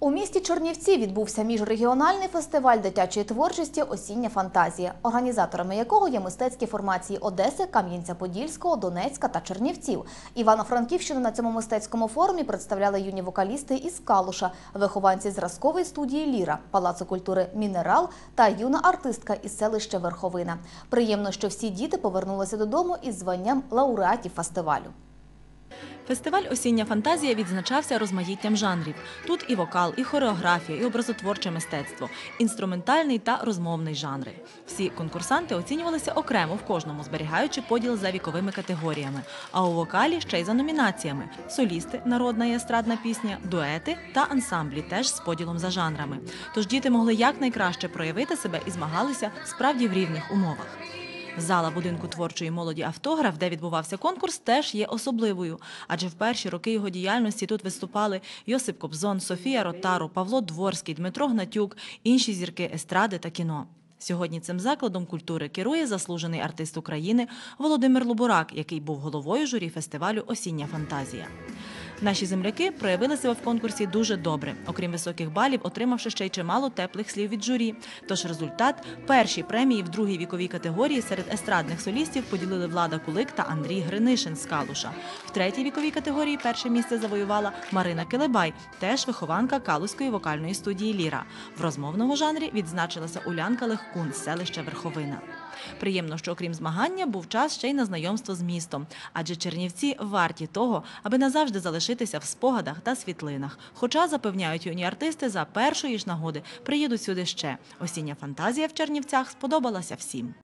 У місті Чернівці відбувся міжрегіональний фестиваль дитячої творчості Осіння фантазія, організаторами якого є мистецькі формації Одеси, Кам'янця-Подільського, Донецька та Чернівців. Івано-Франківщину на цьому мистецькому форумі представляли юні вокалісти із Калуша, вихованці зразкової студії Ліра, Палацу культури Мінерал та юна артистка із селища Верховина. Приємно, що всі діти повернулися додому із званням лауреатів фестивалю. Фестиваль Осіння фантазія відзначався розмаїттям жанрів. Тут і вокал, і хореографія, і образотворче мистецтво, інструментальний та розмовний жанри. Всі конкурсанти оцінювалися окремо в кожному, зберігаючи поділ за віковими категоріями. А у вокалі ще й за номінаціями: солісти, народна і естрадна пісня, дуети та ансамблі, теж з поділом за жанрами. Тож діти могли якнайкраще проявити себе і змагалися справді в рівних умовах. Зала будинку творчої молоді автограф, де відбувався конкурс, теж є особливою. Адже в перші роки його діяльності тут виступали Йосип Кобзон, Софія Ротару, Павло Дворський, Дмитро Гнатюк, інші зірки естради та кіно. Сьогодні цим закладом культури керує заслужений артист України Володимир Лубурак, який був головою журі фестивалю Осіння фантазія. Наші земляки проявили себе в конкурсі дуже добре, окрім високих балів, отримавши ще й чимало теплих слів від журі. Тож результат перші премії в другій віковій категорії серед естрадних солістів поділили Влада Кулик та Андрій Гринишин з Калуша. В третій віковій категорії перше місце завоювала Марина Килебай, теж вихованка Калузької вокальної студії Ліра. В розмовному жанрі відзначилася Улянка Легкун з селища Верховина. Приємно, що окрім змагання, був час ще й на знайомство з містом, адже Чернівці варті того, аби назавжди залишитися в спогадах та світлинах. Хоча запевняють юні артисти, за першої ж нагоди приїдуть сюди ще. Осіння фантазія в Чернівцях сподобалася всім.